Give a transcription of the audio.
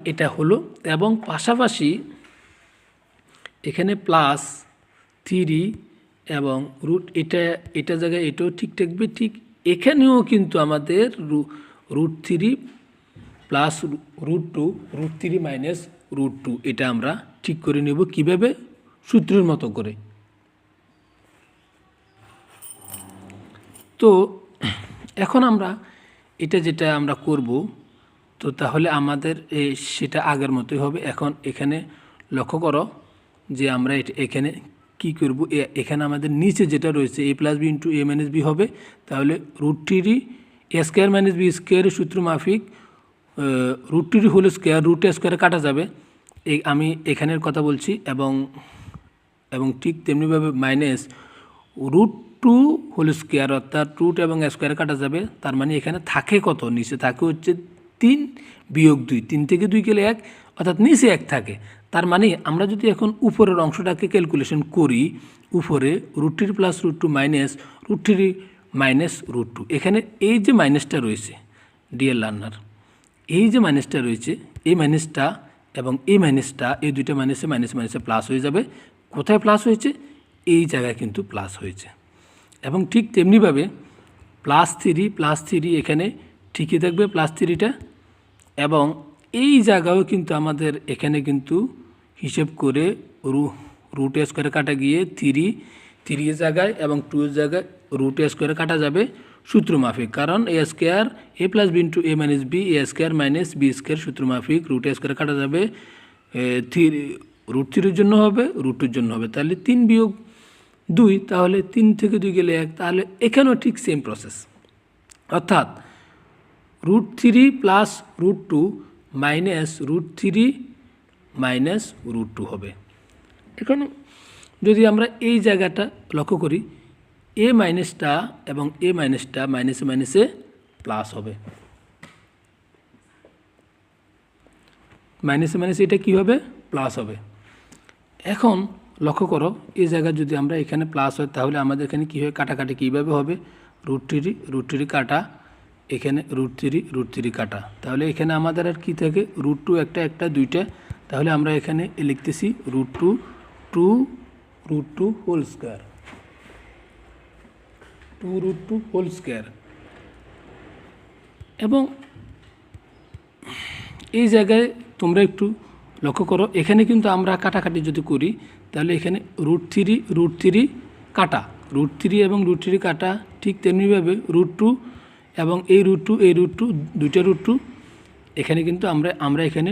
এটা হলো এবং পাশাপাশি এখানে প্লাস থ্রি এবং রুট এটা এটা জায়গায় এটাও ঠিক থাকবে, ঠিক এখানেও কিন্তু আমাদের root three plus root two root three minus root two এটা আমরা ঠিক করে নেব কীভাবে? সূত্রের মতো করে। তো, এখন আমরা এটা যেটা আমরা করব তো তাহলে আমাদের সেটা আগের মতোই হবে। এখন এখানে লক্ষ্য করো যে আমরা এখানে কি করব? এখানে আমাদের নিচে যেটা রয়েছে A plus B into A minus B হবে। তাহলে root three A square minus B স্কোয়ারের সূত্র মাফিক root three whole square root স্কোয়ারে কাটা যাবে। আমি এখানের কথা বলছি এবং এবং ঠিক তেমনিভাবে minus root two whole square অর্থাৎ রুট এবং স্কোয়ার কাটা যাবে। তার মানে এখানে থাকে কত? নিচে থাকে হচ্ছে তিন বিয়োগ দুই, তিন থেকে দুই গেলে এক, অর্থাৎ নিচে এক থাকে। তার মানে আমরা যদি এখন উপরের অংশটাকে ক্যালকুলেশন করি, উপরে root three plus root two minus root three minus root two এখানে এই যে মাইনাসটা রয়েছে ডিএল লার্নার এই যে মাইনাসটা রয়েছে, এই মাইনাসটা এবং এই মাইনাসটা এই দুইটা মাইনাসে মাইনাস মাইনাসে প্লাস হয়ে যাবে। কোথায় প্লাস হয়েছে? এই জায়গায় কিন্তু প্লাস হয়েছে। এবং ঠিক তেমনিভাবে প্লাস থ্রি প্লাস থ্রি এখানে ঠিকই থাকবে প্লাস থ্রিটা এবং এই জায়গাও কিন্তু আমাদের এখানে কিন্তু হিসেব করে রু রুট স্কোয়ারে কাটা গিয়ে থ্রি থ্রি জায়গায় এবং টু জায়গায় রুট স্কোয়ারে কাটা যাবে সূত্র মাফিক। কারণ A square A plus B into A minus B A square minus B square সূত্র মাফিক। রুট স্কোয়ারে কাটা যাবে থ্রি রুট থ্রির জন্য হবে রুটের জন্য হবে। তাহলে তিন বিয়োগ দুই, তাহলে তিন থেকে দুই গেলে এক। তাহলে এখানেও ঠিক সেম প্রসেস অর্থাৎ root three plus root two minus root three minus root two হবে। এখন যদি আমরা এই জায়গাটা লক্ষ্য করি এ মাইনাসটা এবং এ মাইনাসটা মাইনাসে মাইনাসে প্লাস হবে মাইনাসে মাইনাসে এটা কী হবে? প্লাস হবে। এখন লক্ষ্য করো, এই জায়গায় যদি আমরা এখানে প্লাস হয়, তাহলে আমাদের এখানে কী হয়? কাটাকাটি কীভাবে হবে? রুট থ্রি রুট থ্রি কাটা এখানে রুট থ্রি রুট থ্রি কাটা। তাহলে এখানে আমাদের আর কি থাকে? রুট টু একটা একটা, দুইটা। তাহলে আমরা এখানে লিখতেছি root two two root two whole square two root two whole square এবং এই জায়গায় তোমরা একটু লক্ষ্য করো, এখানে কিন্তু আমরা কাটাকাটি যদি করি, তাহলে এখানে রুট থ্রি রুট থ্রি কাটা। রুট থ্রি এবং রুট থ্রি কাটা ঠিক তেমনিভাবে রুট টু এবং এই রুট টু এই রুট টু দুইটা রুট টু এখানে কিন্তু আমরা আমরা এখানে